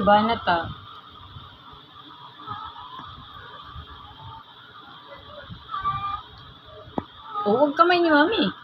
Banat ah. Oh, huwag kamay ni Mami.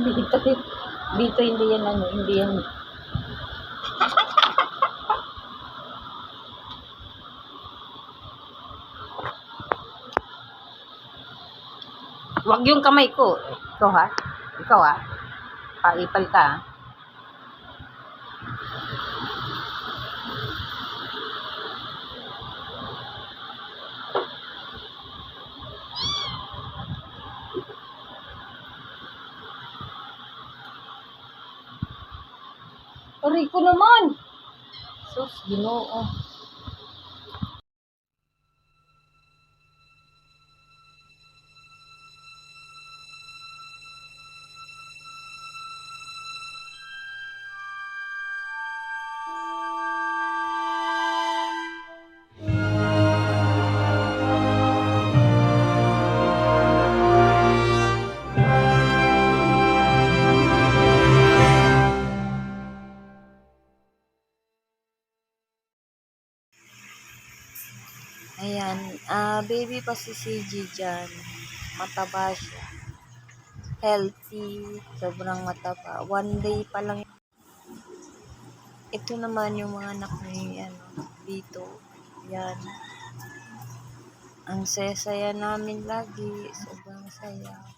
Dito, dito hindi yan ano, hindi yan. Huwag yung kamay ko. Ikaw ha? Ikaw ha? Paipal ka ha? Aray ko naman! Sus, ginoo. Ayan, ah baby pa si CG dyan. Mataba siya. Healthy, sobrang mataba. One day pa lang. Ito naman yung mga anak ni ano, dito. Yan. Ang saya-saya namin lagi. Sobrang saya.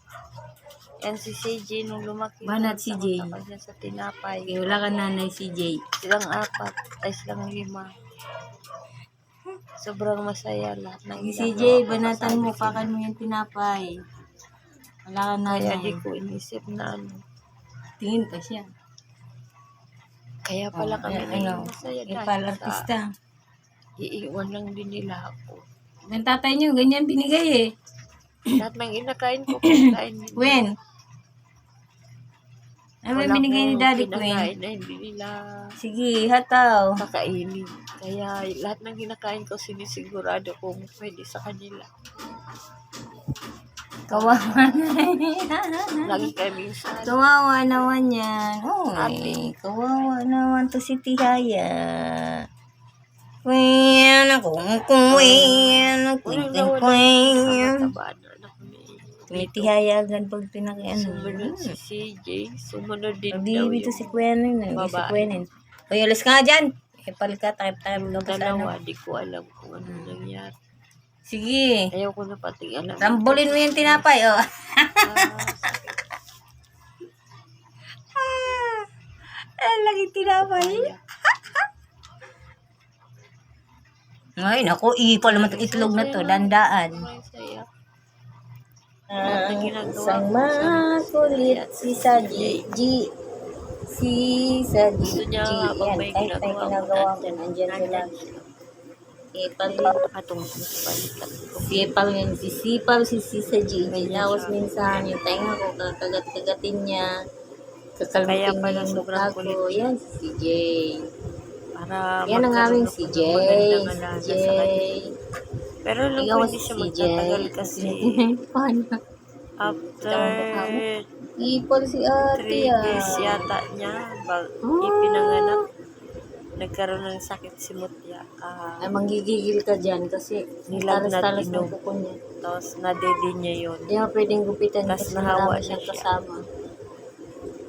Yan si CJ nung lumaki. Banat si. Takot ako dyan sa tinapay. Okay, wala ka nanay Jay. Silang apat, ay silang lima. Sobrang masaya lahat ng Si ko. banatan mo, pakan mo yung tinapay. Wala ka Kaya nanay. di ko inisip na ano. Tingin pa siya. Kaya pala kami Eh, naging ano, masaya ipal dahil sa artista. iiwan lang din nila ako. Ang tatay niyo, ganyan binigay eh. Lahat ng inakain ko, kinakain nila. When? Ano yung Wala binigay ni Daddy kinakain Queen? na hindi nila Sige, hataw. kakainin. Kaya lahat ng kinakain ko sinisigurado kung pwede sa kanila. Kawawa na. Lagi kami sa Kawawa naman yan. Ate. kawawa naman to si Tihaya. Queen, akong queen, queen, queen, queen. mataba agad pag pinakiano. Sumunod si CJ, sumunod din daw Pag-ibig to yung si Quenin. eh, Si babae. Quenin. Uy, alis ka nga dyan. Ipal ka, takip-takip ka pa sa ano. dalawa, di ko alam kung ano nangyari. Sige. Ayaw ko na pati alam. Rambolin mo yung tinapay, oh. Ah, Ang lagi tinapay. Ay, naku, ipal naman itong itlog na to. Dandaan. may saya. Ang isang ko sa- makulit si Saji. G. Si niya G. Yan, kahit may ginagawa ko, nandyan- nandyan sila. nandyan sila. Ipal Atong ko. Sipal nga, sisipal si si Saji. Tapos minsan, yung tenga ko, kakagat-kagatin niya. Pala na yung mukha ko. niya. Yan, si Jay. Para Yan ang aming ako si Pero alam ko hindi si siya magtatagal kasi after Ipol si ate 3 ah. days yata niya bag Ah. ipinanganak nagkaroon ng sakit si Mutya. Ah, Ay, manggigigil ka dyan kasi inom. ng kuko niya. tapos nadede niya yun. Hindi mo pwedeng gupitan kasi nahawa siya. kasama.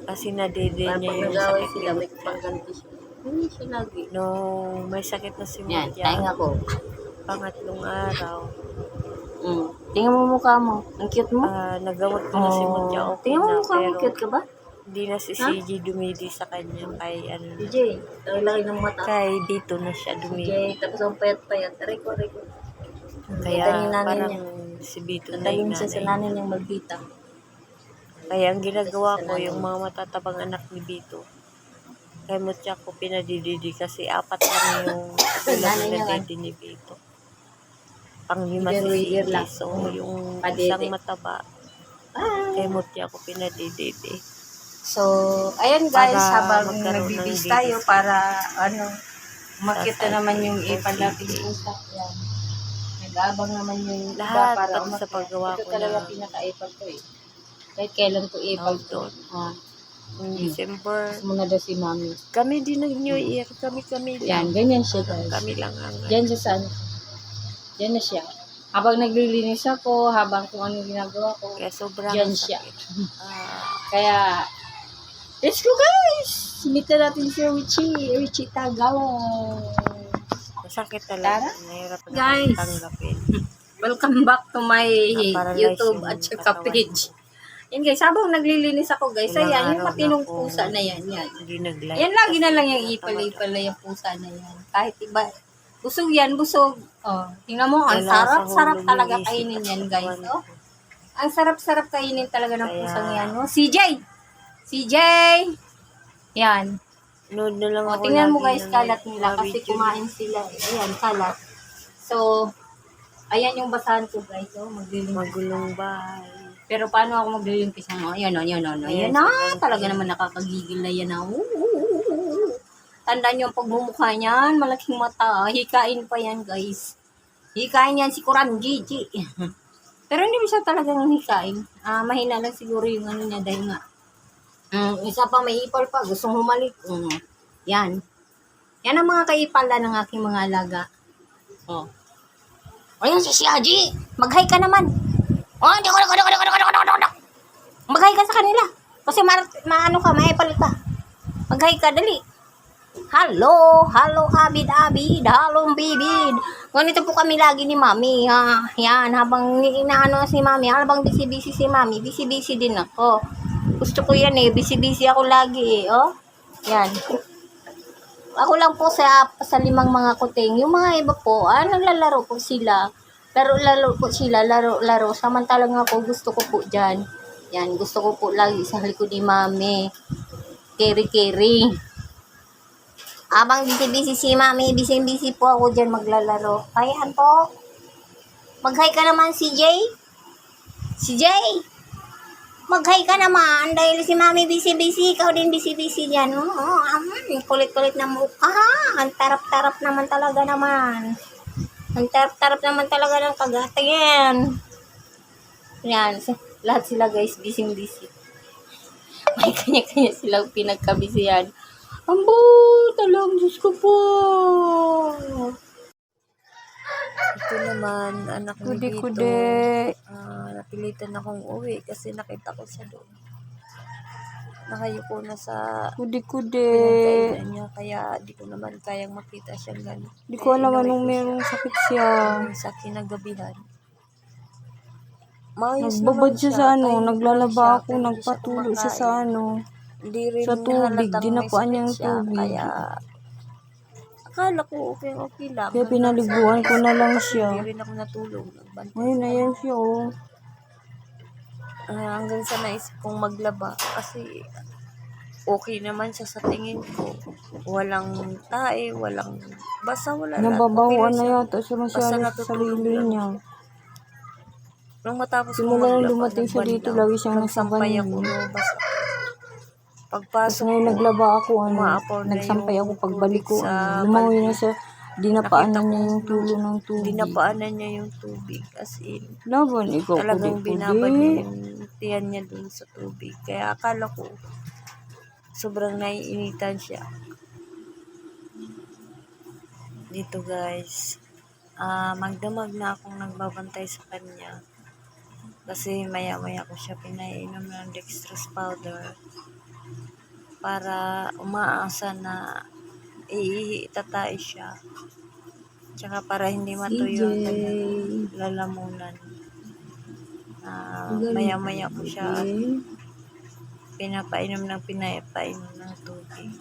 Kasi nadede niya yung sakit sila, may pangganti siya. Hindi siya lagi. Nung may sakit na si Yan, Mutya, tayo ko. Pangatlong araw, Mm. Tingnan mo mukha mo. Ang cute mo. ah, nagamot ko na si Mutya, Oh. okay Tingnan mo na. mukha mo. Pero Cute ka ba? hindi na si Ha? CJ dumidi sa kanya kay ano na. DJ, ang laki ng mata. Kay dito na siya DJ, dumidi. tapos ang payat-payat. Reko, reko. Kaya Kita niya nanay parang niya. si Bito na Natayin yung siya sa nanay. nanay niyang magbita. Kaya ang ginagawa ko, nanay. yung mga matatabang anak ni Bito, kay Mutya ko pinadididi kasi apat lang yung Nanay ulam niya na nga. didi ni Bito. Pang lima Either way, si either CJ. lang. So, yung Padede. isang mataba, Ah. kay Mutya ko pinadididi. So, ayan guys, Para habang nagbibis tayo para ano, makita naman yung ipalapis pusa. Yan. Nag-aabang naman yung Lahat, para pati sa paggawa Ito ko talaga ng- pinaka-ipal ko eh. Kahit kailan ko to. Outdoor. Ah, Yung December, gusto mo na daw si mami. kami din ng New Year, kami-kami Yan, lang. ganyan siya guys. Kami lang ang Diyan siya sa ano. Diyan na siya. Habang naglilinis ako, habang kung ano ginagawa ko, Kaya sobrang Diyan sakit. siya. Ah, Kaya, let's go guys! Simitan natin si Richie. Richie Tagawa. masakit talaga. Tara. Nahirap na Guys. tanggapin. Welcome back to my YouTube yung at saka katawan page. ko. Yan guys, habang naglilinis ako guys, Ilang ayan, yung araw na matinong pusa na yan, yan. Hindi nag-live. Yan lagi na lang yung ipal-ipal na yung pusa na yan. Kahit iba, busog yan, busog. Oh, tingnan mo, ang sarap-sarap talaga kainin yan guys. katawan Oh, ang sarap-sarap kainin talaga ng Kaya- pusang yan. Oh, CJ! CJ! Yan. Nood na lang O, ako tingnan mo guys, kalat nila kasi kumain sila. Ayan, kalat. So, ayan yung basahan ko guys. Oh, niya. maglilinis. Magulong bahay. Pero paano ako maglilimpis ng Ayan, oh, ayan, ayan, ayan. Ayan, na, sobrang talaga naman nakakagigil na yan. oo, oo, oo. Tandaan nyo ang pagmumukha niyan. Malaking mata. Hikain pa yan, guys. Hikain yan si Kuran Gigi. Pero hindi mo siya talagang hikain. Ah, mahina lang siguro yung ano niya dahil nga. Mm, isa pa may ipal pa. Gustong humalik. Mm, yan. Yan ang mga kaipala ng aking mga alaga. Oh. Ayan si Siaji. Mag-hi ka naman. Oh, hindi ko, ko, ko, ko, ko, ko, ko. Mag-hi ka sa kanila. Kasi ma, maano ka, maipal ka. Mag-hi ka, dali. Hello, hello, abid, abid, hello, bibid. Ganito po kami lagi ni mami, ha. Yan, habang inaano si mami, habang busy-busy si mami, busy-busy din ako. Gusto ko yan eh, busy-busy ako lagi eh, oh. Yan. Ako lang po sa sa limang mga kuting. Yung mga iba po, ah, naglalaro po sila. Laro-laro po sila, laro-laro. Samantalang ako, gusto ko po dyan. Yan, gusto ko po lagi sa likod ni mami. Keri-keri. Abang busy-busy si mami, busy-busy po ako dyan maglalaro. Ayan po. Mag-hi ka naman. Si Jay. Mag-hi ka naman dahil si mami busy-busy. Ikaw din busy-busy dyan. Oo, oh, aman. Kulit-kulit na mukha. Ang tarap-tarap naman talaga naman. Ang tarap-tarap naman talaga ng kagatingin. Yan. si- Lahat sila guys, busy-busy. May kanya-kanya silang pinagkabisihan. Ambo, talang Diyos ko po. Ito naman, anak ni Bito. Kude-kude. Ah, napilitan akong uwi kasi nakita ko siya doon. Nakayuko na sa Kude-kude. pinagkainan niya. Kaya di ko naman kayang makita siyang gano'n. Di ko alam anong merong sakit siya. Sa kinagabihan. Maayos Nagbabad naman siya sa ano, lang naglalaba ako, hindi nagpatuloy siya sa ano. Hindi rin sa tubig, dinapuan may niya yung sakit siya, tubig. Kaya, akala ko okay, okay lang. Kaya pinaliguan ko na lang siya. Hindi rin ako natulog. Ngayon, ayan siya oh. Ah, hanggang sa naisip kong maglaba kasi okay naman siya sa tingin ko. Walang tae, walang basta wala Okay na yata siya Basta masyado sa sarili niya. Nung matapos Simula maglaba, dumating siya dito, lagi siyang nasa Nagsampay ako, lumabas ako. Tapos Pagpasok ngayon naglaba ako, ano, umaapaw na nagsampay yung ako pagbalik ko, tubig sa ano, lumawi balde. na sa, dinapaanan niya yung tulo ng tubig. dinapaanan niya yung tubig. As in, Laban, ikaw talagang binabad niya yung tiyan niya dun sa tubig. Kaya akala ko, sobrang naiinitan siya. Dito guys, ah magdamag na akong nagbabantay sa kanya. Kasi maya-maya ko siya pinainom ng dextrose powder para umaasa na iitatay siya. Tsaka para hindi matuyo ang kanyang lalamunan. Ah, maya-maya ko siya pinapainom ng pinapainom ng tubig.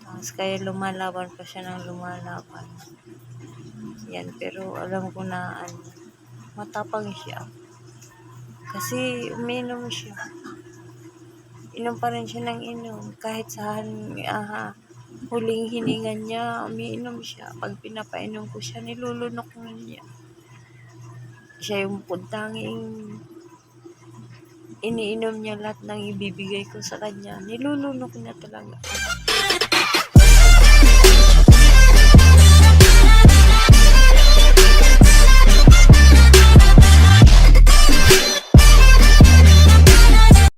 Tapos kaya lumalaban pa siya ng lumalaban. Yan, pero alam ko na ano, matapang siya. Kasi uminom siya. Inom pa rin siya ng inom. Kahit sa han- aha, huling hininga niya, umiinom siya. Pag pinapainom ko siya, nilulunok na niya. Siya yung puntanging iniinom niya lahat ng ibibigay ko sa kanya. Nilulunok niya talaga.